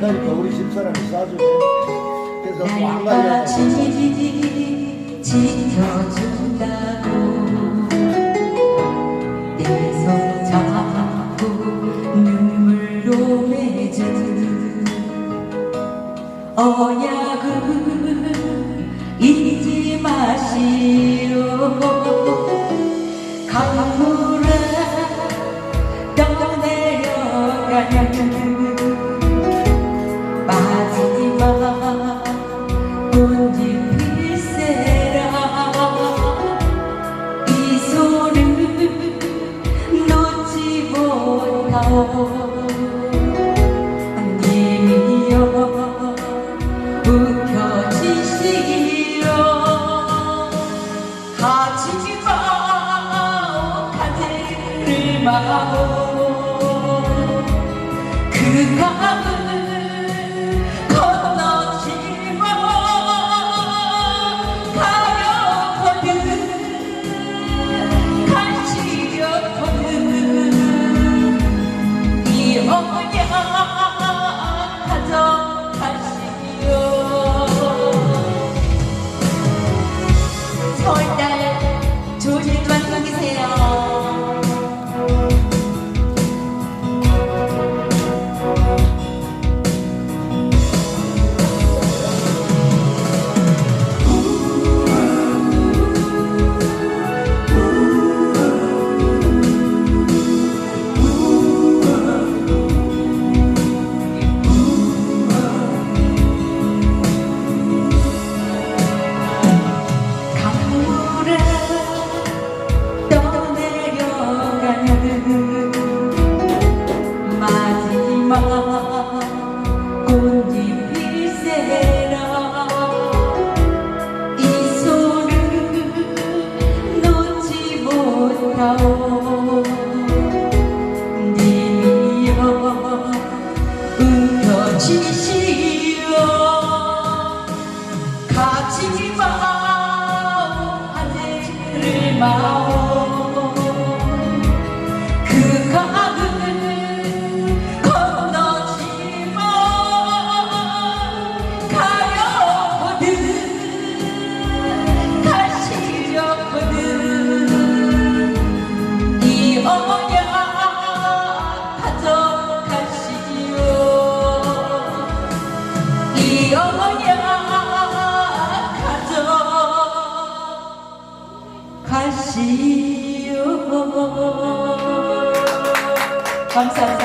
사람이 쏴주네. 그래서 또안 가려고. 날같이 지켜준다고 내손 잡고 눈물로 맺은 언약을 잊지 마시오 강물에 떠내려가는 님이여 웃겨지시오 가지마 가지를 마오 가져 하 가시오 감사합니다.